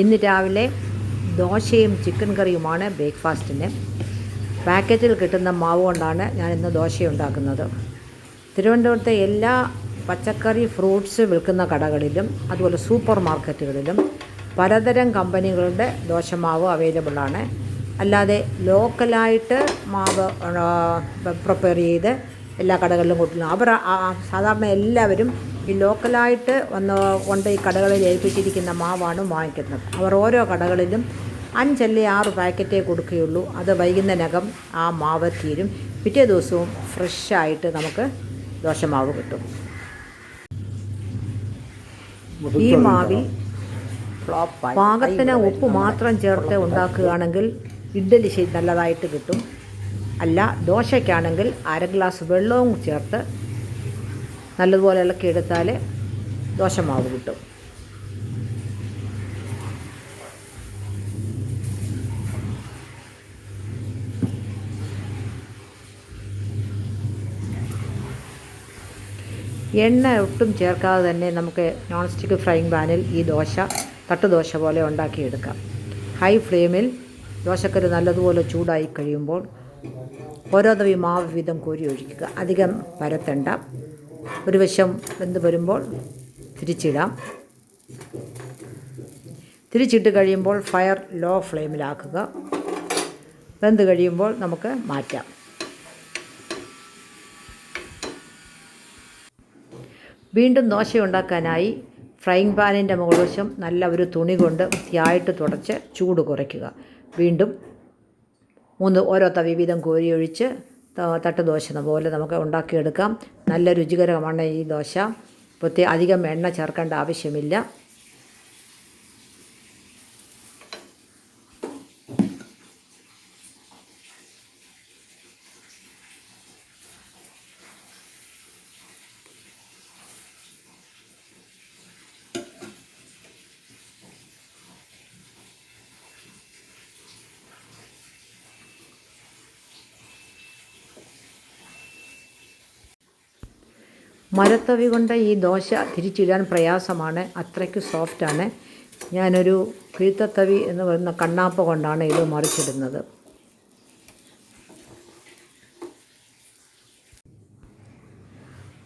ഇന്ന് രാവിലെ ദോശയും ചിക്കൻ കറിയുമാണ് ബ്രേക്ക്ഫാസ്റ്റിന്. പാക്കറ്റിൽ കിട്ടുന്ന മാവ് കൊണ്ടാണ് ഞാൻ ഇന്ന് ദോശ ഉണ്ടാക്കുന്നത് തിരുവനന്തപുരത്തെ എല്ലാ പച്ചക്കറി ഫ്രൂട്ട്സ് വിൽക്കുന്ന കടകളിലും അതുപോലെ സൂപ്പർ മാർക്കറ്റുകളിലും പലതരം കമ്പനികളുടെ ദോശമാവ് അവൈലബിൾ ആണ്. അല്ലാതെ ലോക്കലായിട്ട് മാവ് പ്രിപ്പയർ ചെയ്ത് എല്ലാ കടകളിലും കൊടുക്കുന്നു അവർ സാധാരണ എല്ലാവരും ഈ ലോക്കലായിട്ട് വന്ന് കൊണ്ട് ഈ കടകളിൽ ഏൽപ്പിച്ചിരിക്കുന്ന മാവാണ് വാങ്ങിക്കുന്നത് അവർ ഓരോ കടകളിലും അഞ്ചല്ലേ ആറ് പാക്കറ്റേ കൊടുക്കുകയുള്ളൂ. അത് വൈകുന്നതിനകം ആ മാവ് തീരും. പിറ്റേ ദിവസവും ഫ്രഷായിട്ട് നമുക്ക് ദോശമാവ് കിട്ടും. ഈ മാവിൽ പാകത്തിന് ഉപ്പ് മാത്രം ചേർത്ത് ഉണ്ടാക്കുകയാണെങ്കിൽ ഇഡ്ഡലി ശരി നല്ലതായിട്ട് കിട്ടും. അല്ല ദോശയ്ക്കാണെങ്കിൽ അര ഗ്ലാസ് വെള്ളവും ചേർത്ത് നല്ലതുപോലെ ഇളക്കിയെടുത്താൽ ദോശമാവ് കിട്ടും. എണ്ണ ഒട്ടും ചേർക്കാതെ തന്നെ നമുക്ക് നോൺ സ്റ്റിക്ക് ഫ്രൈങ് പാനിൽ ഈ ദോശ തട്ടുദോശ പോലെ ഉണ്ടാക്കിയെടുക്കാം. ഹൈ ഫ്ലെയിമിൽ ദോശക്കര് നല്ലതുപോലെ ചൂടായി കഴിയുമ്പോൾ ഓരോ തവി മാവ് വീതം കോരി ഒഴിക്കുക. അധികം പരത്തണ്ട. ഒരു വശം വെന്ത് വരുമ്പോൾ തിരിച്ചിടാം. തിരിച്ചിട്ട് കഴിയുമ്പോൾ ഫയർ ലോ ഫ്ലെയിമിലാക്കുക വെന്ത് കഴിയുമ്പോൾ നമുക്ക് മാറ്റാം. വീണ്ടും ദോശ ഉണ്ടാക്കാനായി ഫ്രൈങ് പാനിന്റെ മുകൾവശം നല്ല ഒരു തുണി കൊണ്ട് വൃത്തിയായിട്ട് തുടച്ച് ചൂട് കുറയ്ക്കുക. വീണ്ടും മൂന്ന് ഓരോ തവി വീതം കോരി ഒഴിച്ച് തട്ട് ദോശ പോലെ നമുക്ക് ഉണ്ടാക്കിയെടുക്കാം. നല്ല രുചികരമാണ് ഈ ദോശ. പ്രത്യേക അധികം എണ്ണ ചേർക്കേണ്ട ആവശ്യമില്ല. മരത്തവി കൊണ്ട് ഈ ദോശ തിരിച്ചിടാൻ പ്രയാസമാണ്. അത്രയ്ക്ക് സോഫ്റ്റാണ് ഞാനൊരു കീഴ്ത്തത്തവി എന്ന് പറയുന്ന കണ്ണാപ്പ കൊണ്ടാണ് ഇത് മറിച്ചിടുന്നത്.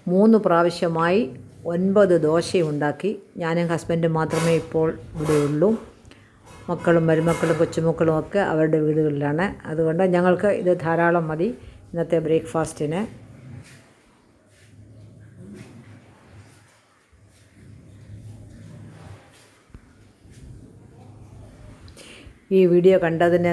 മൂന്ന് പ്രാവശ്യമായി ഒൻപത് ദോശയുണ്ടാക്കി. ഞാനും ഹസ്ബൻഡും മാത്രമേ ഇപ്പോൾ ഇവിടെയുള്ളൂ. മക്കളും മരുമക്കളും കൊച്ചുമക്കളും ഒക്കെ അവരുടെ വീടുകളിലാണ്. അതുകൊണ്ട് ഞങ്ങൾക്ക് ഇത് ധാരാളം മതി ഇന്നത്തെ ബ്രേക്ക്ഫാസ്റ്റിന്. ഈ വീഡിയോ കണ്ടതിന്